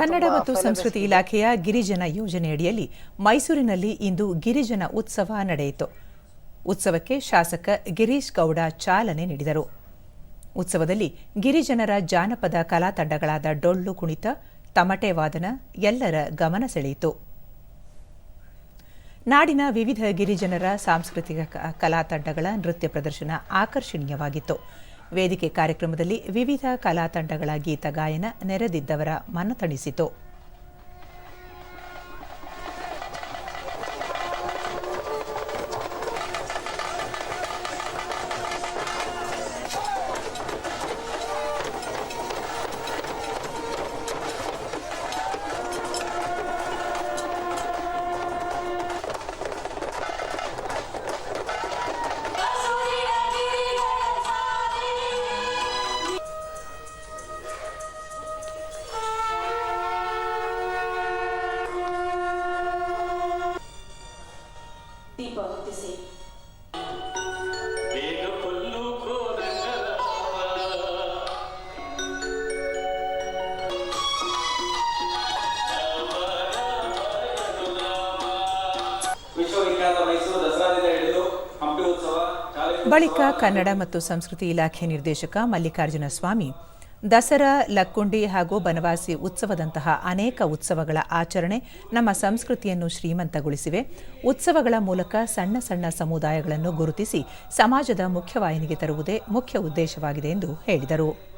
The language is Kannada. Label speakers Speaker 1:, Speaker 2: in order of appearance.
Speaker 1: ಕನ್ನಡ ಮತ್ತು ಸಂಸ್ಕೃತಿ ಇಲಾಖೆಯ ಗಿರಿಜನ ಯೋಜನೆಯಡಿಯಲ್ಲಿ ಮೈಸೂರಿನಲ್ಲಿ ಇಂದು ಗಿರಿಜನ ಉತ್ಸವ ನಡೆಯಿತು. ಉತ್ಸವಕ್ಕೆ ಶಾಸಕ ಗಿರೀಶ್ ಗೌಡ ಚಾಲನೆ ನೀಡಿದರು. ಉತ್ಸವದಲ್ಲಿ ಗಿರಿಜನರ ಜಾನಪದ ಕಲಾ ತಂಡಗಳಾದ ಡೊಳ್ಳು ಕುಣಿತ ತಮಟೆ ವಾದನ ಎಲ್ಲರ ಗಮನ ಸೆಳೆಯಿತು. ನಾಡಿನ ವಿವಿಧ ಗಿರಿಜನರ ಸಾಂಸ್ಕೃತಿಕ ಕಲಾ ತಂಡಗಳ ನೃತ್ಯ ಪ್ರದರ್ಶನ ಆಕರ್ಷಣೀಯವಾಗಿತ್ತು. ವೇದಿಕೆ ಕಾರ್ಯಕ್ರಮದಲ್ಲಿ ವಿವಿಧ ಕಲಾ ತಂಡಗಳ ಗೀತ ಗಾಯನ ನೆರೆದಿದ್ದವರ ಮನತಣಿಸಿತು ಬಳಿಕ ಕನ್ನಡ ಮತ್ತು ಸಂಸ್ಕೃತಿ ಇಲಾಖೆ ನಿರ್ದೇಶಕ ಮಲ್ಲಿಕಾರ್ಜುನ ಸ್ವಾಮಿ. ದಸರಾ, ಲಕ್ಕುಂಡಿ ಹಾಗೂ ಬನವಾಸಿ ಉತ್ಸವದಂತಹ ಅನೇಕ ಉತ್ಸವಗಳ ಆಚರಣೆ ನಮ್ಮ ಸಂಸ್ಕೃತಿಯನ್ನು ಶ್ರೀಮಂತಗೊಳಿಸಿವೆ. ಉತ್ಸವಗಳ ಮೂಲಕ ಸಣ್ಣ ಸಣ್ಣ ಸಮುದಾಯಗಳನ್ನು ಗುರುತಿಸಿ ಸಮಾಜದ ಮುಖ್ಯವಾಹಿನಿಗೆ ತರುವುದೇ ಮುಖ್ಯ ಉದ್ದೇಶವಾಗಿದೆ ಎಂದು ಹೇಳಿದರು.